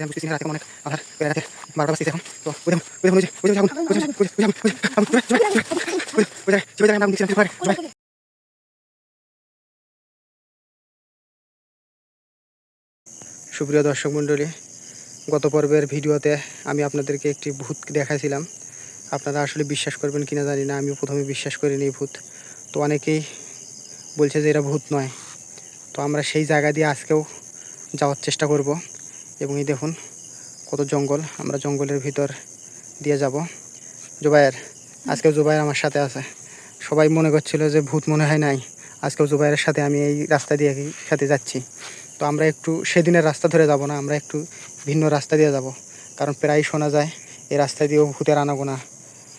আমি সুপ্রিয় দর্শক মণ্ডলী গত পর্বের ভিডিওতে আমি আপনাদেরকে একটি ভূত দেখাইছিলাম আপনারা আসলে বিশ্বাস করবেন কিনা জানি না আমিও প্রথমে বিশ্বাস করিনি ভূত তো অনেকেই বলছে যে এরা ভূত নয় তো আমরা সেই জায়গা দিয়ে আজকেও যাওয়ার চেষ্টা করব এবং এই দেখুন কত জঙ্গল। আমরা জঙ্গলের ভিতর দিয়ে যাব। জুবাইয়ের আজকেও জুবাইয়ের আমার সাথে আছে। সবাই মনে করছিল যে ভূত মনে হয় নাই। আজকেও জুবাইয়ের সাথে আমি এই রাস্তা দিয়ে সাথে যাচ্ছি। তো আমরা একটু সেদিনের রাস্তা ধরে যাব না, আমরা একটু ভিন্ন রাস্তা দিয়ে যাব। কারণ প্রায় শোনা যায়, এই রাস্তা দিয়েও ভূতের আনাগোনা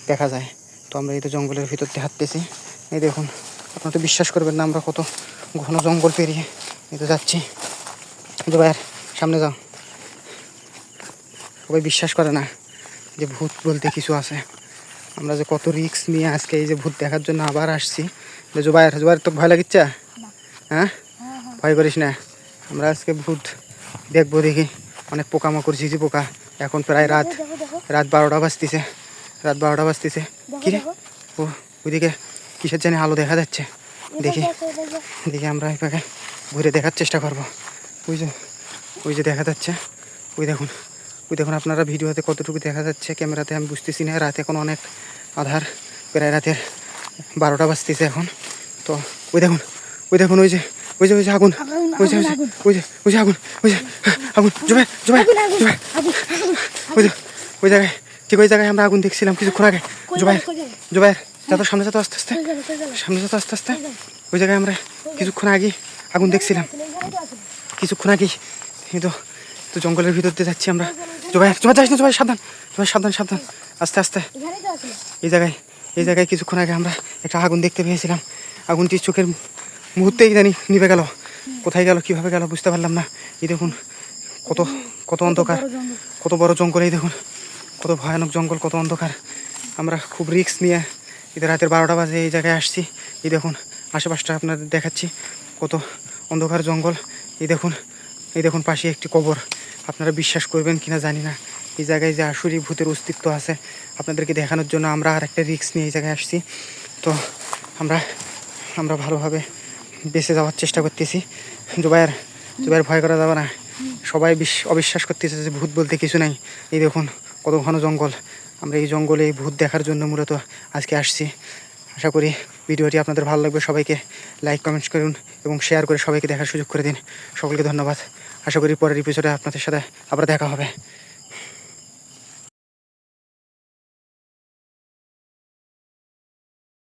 দেখা যায়। তো আমরা এই তো জঙ্গলের ভিতর দিয়ে হাঁটতেছি। এই দেখুন, আপনারা তো বিশ্বাস করবেন না, আমরা কত ঘন জঙ্গল পেরিয়ে এই তো যাচ্ছি। জুবাইয়ের সামনে যাও। সবাই বিশ্বাস করে না যে ভূত বলতে কিছু আছে। আমরা যে কত রিস্ক নিয়ে আজকে এই যে ভূত দেখার জন্য আবার আসছি। যে জুবাইয়ের জুবাইয়ের তো ভয় লাগিচ্ছে? হ্যাঁ? ভয় করিস না। আমরা আজকে ভূত দেখব দেখি। অনেক পোকামাকড় ঝিঝি পোকা। এখন প্রায় রাত রাত বারোটা বাজতেছে। রাত বারোটা বাজতেছে। কি রে? ও ওইদিকে কিসের জানি আলো দেখা যাচ্ছে। দেখি। দেখি আমরা এভাবে ঘুরে দেখার চেষ্টা করব। ওই যে ওই যে দেখা যাচ্ছে। ওই দেখুন। দেখুন আপনারা ভিডিওতে কতটুকু দেখা যাচ্ছে ক্যামেরাতে আমি বুঝতেছি না রাত এখন অনেক আধার প্রায় রাতের বারোটা বাজতেছে এখন। তো ওই দেখুন ওই দেখুন ওই যে ওই যে ওই যে আগুন ওই যে ওই যে ওই যে ওই যে আগুন ওই যে আগুন জুবাই জুবাই জুবাই। ওই যে ওই জায়গায় ঠিক ওই জায়গায় আমরা আগুন দেখছিলাম কিছুক্ষণ আগে। জুবাই জুবাইয়ের যত সামনে যত আস্তে আস্তে সামনে যত আস্তে আস্তে। ওই জায়গায় আমরা কিছুক্ষণ আগে আগুন দেখছিলাম। কিছুক্ষণ আগে কিন্তু তো জঙ্গলের ভিতর দিয়ে যাচ্ছি আমরা। জুবাই জুবাই যাস না সাবধান, জুবাই, সাবধান সাবধান। আস্তে আস্তে। এই জায়গায় এই জায়গায় কিছুক্ষণ আগে আমরা একটা আগুন দেখতে পেয়েছিলাম। আগুনটি চোখের মুহূর্তেই জানি নিভে গেল। কোথায় গেল, কীভাবে গেল বুঝতে পারলাম না। এই দেখুন, কত কত অন্ধকার, কত বড় জঙ্গল এই দেখুন। কত ভয়ানক জঙ্গল, কত অন্ধকার। আমরা খুব রিস্ক নিয়ে ঈদের রাতের বারোটা বাজে এই জায়গায় আসছি। এই দেখুন, আশেপাশটা আপনাদের দেখাচ্ছি। কত অন্ধকার জঙ্গল। এই দেখুন এই দেখুন পাশে একটি কবর। আপনারা বিশ্বাস করবেন কিনা জানি না। এই জায়গায় যে আসুরি ভূতের অস্তিত্ব আছে, আপনাদেরকে দেখানোর জন্য আমরা আর একটা রিস্ক নিয়ে এই জায়গায় আসছি। তো আমরা আমরা ভালোভাবে বেঁচে যাওয়ার চেষ্টা করতেছি। জুবাইয়ের জুবাইয়ের ভয় করা যাবে না। সবাই বিশ- অবিশ্বাস করতেছে যে ভূত বলতে কিছু নাই। এই দেখুন, কত ঘন জঙ্গল। আমরা এই জঙ্গলে এই ভূত দেখার জন্য মূলত আজকে আসছি। আশা করি ভিডিওটি আপনাদের ভালো লাগবে। সবাইকে লাইক কমেন্টস করুন এবং শেয়ার করে সবাইকে দেখার সুযোগ করে দিন। সকলকে ধন্যবাদ। আশা করি পরের এপিসোডে আপনাদের সাথে আবার দেখা হবে।